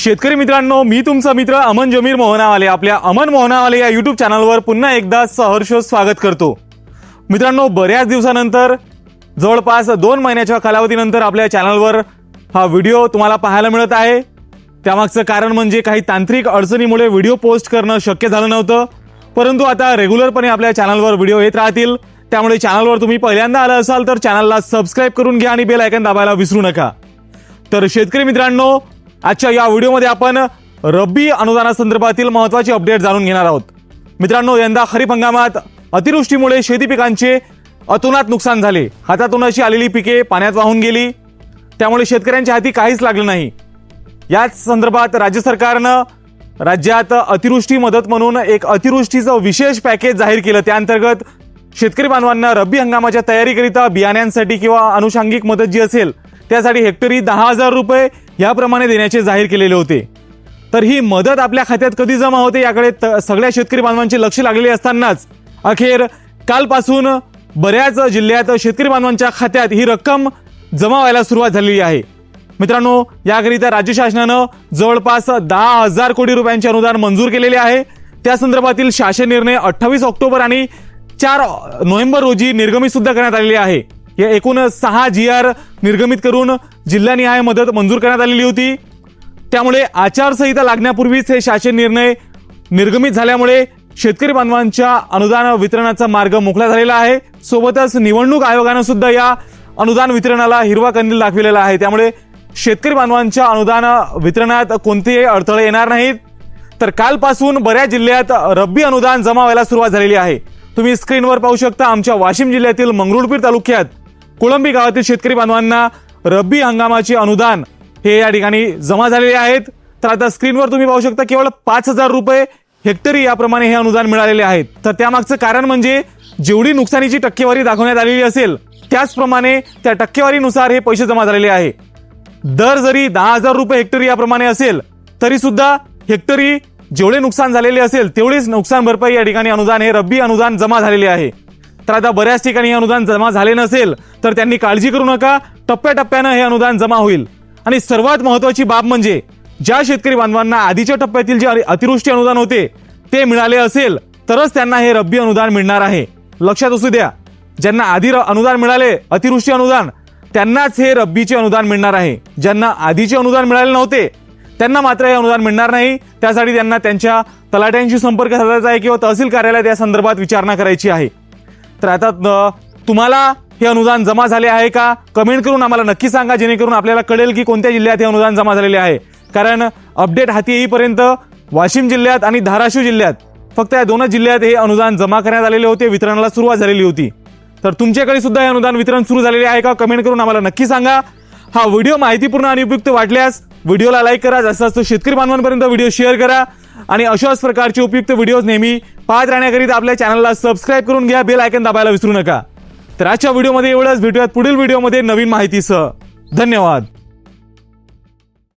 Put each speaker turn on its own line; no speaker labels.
शेतकरी मित्रांनो मी तुमचा मित्र अमन जमीर मोहनावाले. आपल्या अमन मोहनावाले या यूट्यूब चॅनलवर पुन्हा एकदा सहर्ष स्वागत करतो. मित्रांनो बऱ्याच दिवसानंतर जवळपास दोन महिन्याच्या कालावधीनंतर आपल्या चॅनलवर हा व्हिडिओ तुम्हाला पाहायला मिळत आहे. त्यामागचं कारण म्हणजे काही तांत्रिक अडचणीमुळे व्हिडिओ पोस्ट करणं शक्य झालं नव्हतं. परंतु आता रेग्युलरपणे आपल्या चॅनलवर व्हिडिओ येत राहतील. त्यामुळे चॅनलवर तुम्ही पहिल्यांदा आला असाल तर चॅनलला सबस्क्राईब करून घ्या आणि बेल आयकन दाबायला विसरू नका. तर शेतकरी मित्रांनो आजच्या या व्हिडिओमध्ये आपण रब्बी अनुदानासंदर्भातील महत्त्वाचे अपडेट जाणून घेणार आहोत. मित्रांनो यंदा खरीप हंगामात अतिवृष्टीमुळे शेती पिकांचे अतोनात नुकसान झाले. हातातून अशी आलेली पिके पाण्यात वाहून गेली. त्यामुळे शेतकऱ्यांच्या हाती काहीच लागलं नाही. याच संदर्भात राज्य सरकारनं राज्यात अतिवृष्टी मदत म्हणून एक अतिवृष्टीचं विशेष पॅकेज जाहीर केलं. त्याअंतर्गत शेतकरी बांधवांना रब्बी हंगामाच्या तयारीकरिता बियाण्यांसाठी किंवा अनुषंगिक मदत जी असेल त्यासाठी हेक्टरी दहा हजार रुपये याप्रमाणे देण्याचे जाहीर केलेले होते. तर ही मदत आपल्या खात्यात कधी जमा होते याकडे त- सगळ्या शेतकरी बांधवांचे लक्ष लागलेले असतानाच. अखेर कालपासून बऱ्याच जिल्ह्यात शेतकरी बांधवांच्या खात्यात ही रक्कम जमा व्हायला सुरुवात झालेली आहे. मित्रांनो याकरिता राज्य शासनानं जवळपास दहा हजार कोटी रुपयांचे अनुदान मंजूर केलेले आहे. त्या संदर्भातील शासन निर्णय अठ्ठावीस ऑक्टोबर आणि चार नोव्हेंबर रोजी निर्गमित सुद्धा करण्यात आलेली आहे. या एकूण सहा जी आर निर्गमित करून जिल्हानिहाय मदत मंजूर करण्यात आलेली होती. त्यामुळे आचारसंहिता लागण्यापूर्वीच हे शासन निर्णय निर्गमित झाल्यामुळे शेतकरी बांधवांच्या अनुदान वितरणाचा मार्ग मोकळा झालेला आहे. सोबतच निवडणूक आयोगानं सुद्धा या अनुदान वितरणाला हिरवा कंदील दाखविलेला आहे. त्यामुळे शेतकरी बांधवांच्या अनुदान वितरणात कोणतेही अडथळे येणार नाहीत. तर कालपासून बऱ्याच जिल्ह्यात रब्बी अनुदान जमा व्हायला सुरुवात झालेली आहे. तुम्ही स्क्रीनवर पाहू शकता आमच्या वाशिम जिल्ह्यातील मंगरुळपीर तालुक्यात कोळंबी गावातील शेतकरी बांधवांना रब्बी हंगामाचे अनुदान हे या ठिकाणी जमा झालेले आहेत. तर आता स्क्रीनवर तुम्ही पाहू शकता केवळ पाच हजार रुपये हेक्टरी याप्रमाणे हे अनुदान मिळालेले आहेत. तर त्यामागचं कारण म्हणजे जेवढी नुकसानीची टक्केवारी दाखवण्यात आलेली असेल त्याचप्रमाणे त्या टक्केवारीनुसार हे पैसे जमा झालेले आहे. दर जरी दहा हजार रुपये हेक्टरी याप्रमाणे असेल तरी सुद्धा हेक्टरी जेवढे नुकसान झालेले असेल तेवढेच नुकसान भरपाई या ठिकाणी अनुदान हे रब्बी अनुदान जमा झालेले आहे. तर आता बऱ्याच ठिकाणी हे अनुदान जमा झाले नसेल तर त्यांनी काळजी करू नका. टप्प्याटप्प्यानं हे अनुदान जमा होईल. आणि सर्वात महत्वाची बाब म्हणजे ज्या शेतकरी बांधवांना आधीच्या टप्प्यातील जे अतिवृष्टी अनुदान होते ते मिळाले असेल तरच त्यांना हे रब्बी अनुदान मिळणार आहे. लक्षात असू द्या ज्यांना आधी र- अनुदान मिळाले अतिवृष्टी अनुदान त्यांनाच हे रब्बीचे अनुदान मिळणार आहे. ज्यांना आधीचे अनुदान मिळाले नव्हते त्यांना मात्र हे अनुदान मिळणार नाही. त्यासाठी त्यांना त्यांच्या तलाट्यांशी संपर्क साधायचा आहे किंवा तहसील कार्यालयात या संदर्भात विचारणा करायची आहे. तर आता तुम्हाला हे अनुदान जमा झाले आहे का? कमेंट करून आम्हाला नक्की सांगा जेणेकरून आपल्याला कळेल की कोणत्या जिल्ह्यात हे अनुदान जमा झालेले आहे. कारण अपडेट हाती येईपर्यंत वाशिम जिल्ह्यात आणि धाराशिव जिल्ह्यात फक्त या दोनच जिल्ह्यात हे अनुदान जमा करण्यात आलेले होते वितरणाला सुरुवात झालेली होती. तर तुमच्याकडे सुद्धा हे अनुदान वितरण सुरू झालेले आहे का? कमेंट करून आम्हाला नक्की सांगा. हा व्हिडिओ माहितीपूर्ण आणि उपयुक्त वाटल्यास व्हिडिओला लाईक करा. जास्त जास्त शेतकरी बांधवांपर्यंत व्हिडिओ शेअर करा. आणि अशाच प्रकारचे उपयुक्त व्हिडिओज नेहमी पाहत राहण्याकरिता आपल्या चॅनलला सबस्क्राईब करून घ्या. बेल आयकन दाबायला विसरू नका. तर आजच्या व्हिडिओमध्ये एवढंच. भेटूयात पुढील व्हिडिओमध्ये नवीन माहितीसह. धन्यवाद.